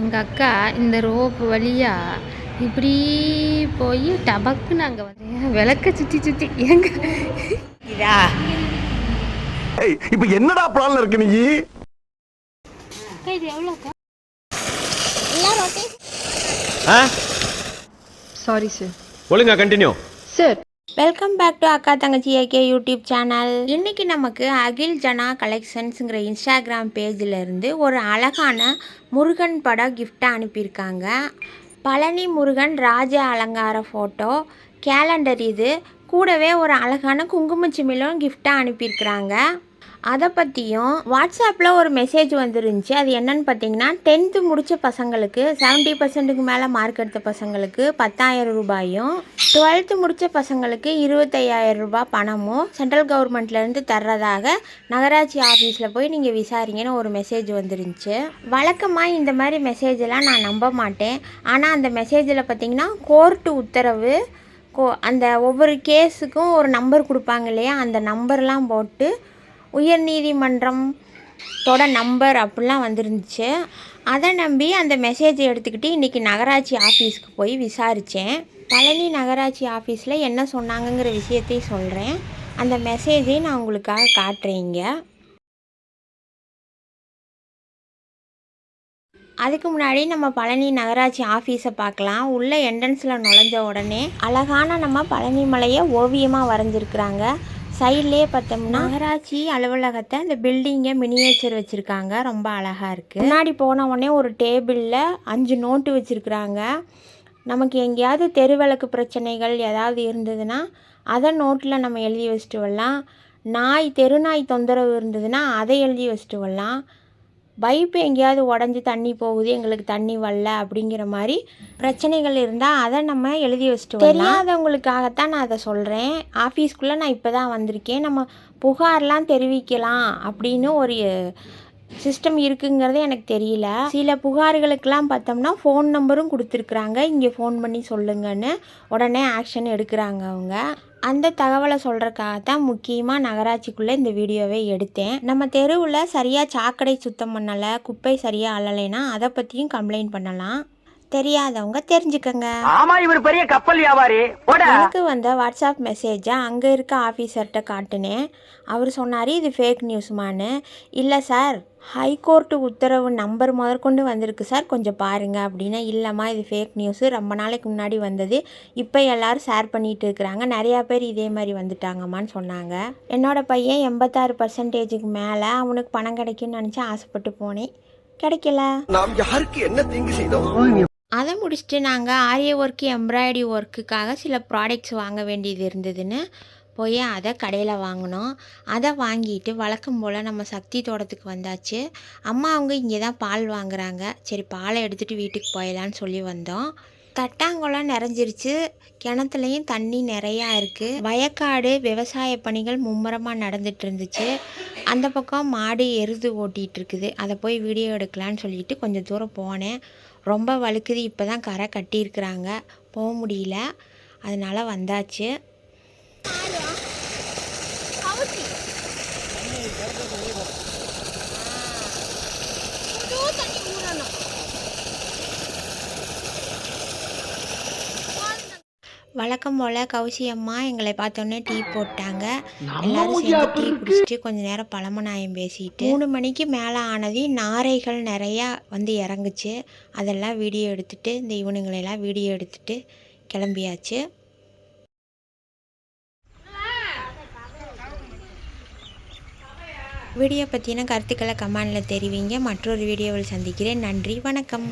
எங்கள் அக்கா இந்த ரோப்பு வழியாக இப்படி போய் டபக்குன்னு அங்கே வந்து விளக்க சுற்றி சுற்றி எங்க இதா இப்ப என்னடா பிளான்ல இருக்கு நீ? அக்கா? இது எவ்வளோக்கா சாரி சார் ஒழுங்கா continue sir welcome back to அக்கா தங்கச்சி ஏகே யூடியூப் சேனல் இன்றைக்கி நமக்கு அகில் ஜனா கலெக்ஷன்ஸுங்கிற இன்ஸ்டாகிராம் பேஜில் இருந்து ஒரு அழகான முருகன் படம் கிஃப்டாக அனுப்பியிருக்காங்க. பழனி முருகன் ராஜ அலங்கார ஃபோட்டோ கேலண்டர் இது. கூடவே ஒரு அழகான குங்குமச்சிமிலும் கிஃப்டாக அனுப்பியிருக்கிறாங்க. அதை பற்றியும் வாட்ஸ்அப்பில் ஒரு மெசேஜ் வந்துருந்துச்சு. அது என்னன்னு பார்த்தீங்கன்னா டென்த்து முடித்த பசங்களுக்கு செவன்ட்டி பர்சன்ட்டுக்கு மேலே மார்க் எடுத்த பசங்களுக்கு பத்தாயிரம் ரூபாயும் டுவெல்த்து முடித்த பசங்களுக்கு இருபத்தையாயிரம் ரூபாய் பணமும் சென்ட்ரல் கவர்மெண்ட்லேருந்து தர்றதாக நகராட்சி ஆஃபீஸில் போய் நீங்கள் விசாரிங்கன்னு ஒரு மெசேஜ் வந்துருந்துச்சு. வழக்கமாக இந்த மாதிரி மெசேஜெல்லாம் நான் நம்ப மாட்டேன். ஆனால் அந்த மெசேஜில் பார்த்தீங்கன்னா கோர்ட்டு உத்தரவு கோ அந்த ஒவ்வொரு கேஸுக்கும் ஒரு நம்பர் கொடுப்பாங்க இல்லையா? அந்த நம்பர்லாம் போட்டு உயர்நீதிமன்றம் தோட நம்பர் அப்படிலாம் வந்துருந்துச்சு. அதை நம்பி அந்த மெசேஜை எடுத்துக்கிட்டு இன்றைக்கி நகராட்சி ஆஃபீஸ்க்கு போய் விசாரித்தேன் பழனி நகராட்சி ஆஃபீஸில் என்ன சொன்னாங்கங்கிற விஷயத்தையும் சொல்கிறேன் அந்த மெசேஜை நான் உங்களுக்காக காட்டுறேங்க அதுக்கு முன்னாடி நம்ம பழனி நகராட்சி ஆஃபீஸை பார்க்கலாம். உள்ள என்ட்ரன்ஸில் நுழைஞ்ச உடனே அழகான நம்ம பழனி மலையை ஓவியமாக வரைஞ்சிருக்கிறாங்க. சைட்லேயே பார்த்தோம்னா நகராட்சி அலுவலகத்தை இந்த பில்டிங்கை மினியேச்சர் வச்சுருக்காங்க. ரொம்ப அழகாக இருக்குது முன்னாடி போன உடனே ஒரு டேபிளில் அஞ்சு நோட்டு வச்சுருக்குறாங்க. நமக்கு எங்கேயாவது தெருவிளக்கு பிரச்சனைகள் ஏதாவது இருந்ததுன்னா அதை நோட்டில் நம்ம எழுதி வச்சுட்டு வரலாம். நாய் தெருநாய் தொந்தரவு இருந்ததுன்னா அதை எழுதி வச்சுட்டு வரலாம். பைப்பு எங்கேயாவது உடஞ்சி தண்ணி போகுது எங்களுக்கு தண்ணி வரல அப்படிங்கிற மாதிரி பிரச்சனைகள் இருந்தால் அதை நம்ம எழுதி வச்சுட்டு தெரியாதவங்களுக்காகத்தான் நான் அதை சொல்கிறேன் ஆஃபீஸ்க்குள்ளே நான் இப்போ தான் வந்திருக்கேன். நம்ம புகார்லாம் தெரிவிக்கலாம் அப்படின்னு ஒரு சிஸ்டம் இருக்குங்கிறது எனக்கு தெரியல. சில புகார்களுக்கெல்லாம் பார்த்தோம்னா ஃபோன் நம்பரும் கொடுத்துருக்குறாங்க. இங்கே ஃபோன் பண்ணி சொல்லுங்கன்னு உடனே ஆக்ஷன் எடுக்கிறாங்க அவங்க. அந்த தகவலை சொல்கிறக்காக தான் முக்கியமாக நகராட்சிக்குள்ளே இந்த வீடியோவை எடுத்தேன். நம்ம தெருவில் சரியாக சாக்கடை சுத்தம் பண்ணலை குப்பை சரியாக அள்ளலைன்னா அதை பற்றியும் கம்ப்ளைண்ட் பண்ணலாம். தெரியாதவங்க தெரிஞ்சுக்கங்க. ஆமா இவர் பெரிய கப்பல் வியாபாரி. போட. எனக்கு வந்த வாட்ஸ்அப் மெசேஜை அங்கே இருக்க ஆஃபீஸர்கிட்ட காட்டினேன் அவர் சொன்னார் இது ஃபேக் நியூஸ்மான்னு இல்லை சார் ஹைகோர்ட்டு உத்தரவு நம்பர் முதற்கொண்டு வந்திருக்கு சார் கொஞ்சம் பாருங்கள் அப்படின்னா இல்லைம்மா இது ஃபேக் நியூஸு ரொம்ப நாளைக்கு முன்னாடி வந்தது. இப்போ எல்லோரும் ஷேர் பண்ணிகிட்டு இருக்கிறாங்க. நிறையா பேர் இதே மாதிரி வந்துட்டாங்கம்மான்னு சொன்னாங்க. என்னோட பையன் எண்பத்தாறு பர்சன்டேஜுக்கு மேலே அவனுக்கு பணம் கிடைக்கும்னு நினச்சி ஆசைப்பட்டு போனேன். கிடைக்கல. நாம் யாருக்கு என்ன தீங்கு செய்தோம்? அதை முடிச்சுட்டு நாங்கள் ஆரிய ஒர்க்கு எம்ப்ராய்டரி ஒர்க்குக்காக சில ப்ராடக்ட்ஸ் வாங்க வேண்டியது இருந்ததுன்னு போய் அதை கடையில் வாங்கினோம். அதை வாங்கிட்டு வழக்கம் போல் நம்ம சக்தி தோட்டத்துக்கு வந்தாச்சு. அம்மா அவங்க இங்கே தான் பால் வாங்குறாங்க. சரி பாலை எடுத்துகிட்டு வீட்டுக்கு போயிடலான்னு சொல்லி வந்தோம். தட்டாங்குளம் நிறைஞ்சிருச்சு. கிணத்துலையும் தண்ணி நிறையா இருக்குது வயக்காடு விவசாய பணிகள் மும்முரமாக நடந்துட்டு இருந்துச்சு. அந்த பக்கம் மாடு எருது ஓட்டிகிட்டு இருக்குது. அதை போய் வீடியோ எடுக்கலான்னு சொல்லிட்டு கொஞ்சம் தூரம் போனேன். ரொம்ப வழுக்குது. இப்போ தான் கரை கட்டியிருக்கிறாங்க. போக முடியல. அதனால் வந்தாச்சு. வழக்கம் போல் கௌசி அம்மா எங்களை பார்த்தோன்னே டீ போட்டாங்க. எல்லாரும் சேர்ந்து டீ குடிச்சிட்டு கொஞ்ச நேரம் பழமநாயம் பேசிட்டு மூணு மணிக்கு மேலே ஆனது நாரைகள் நிறையா வந்து இறங்குச்சு. அதெல்லாம் வீடியோ எடுத்துட்டு இந்த இவனுங்களெல்லாம் வீடியோ எடுத்துட்டு கிளம்பியாச்சு. வீடியோ பற்றின கருத்துக்களை கமெண்டில் தெரிவிங்க. மற்றொரு வீடியோவில் சந்திக்கிறேன். நன்றி. வணக்கம்.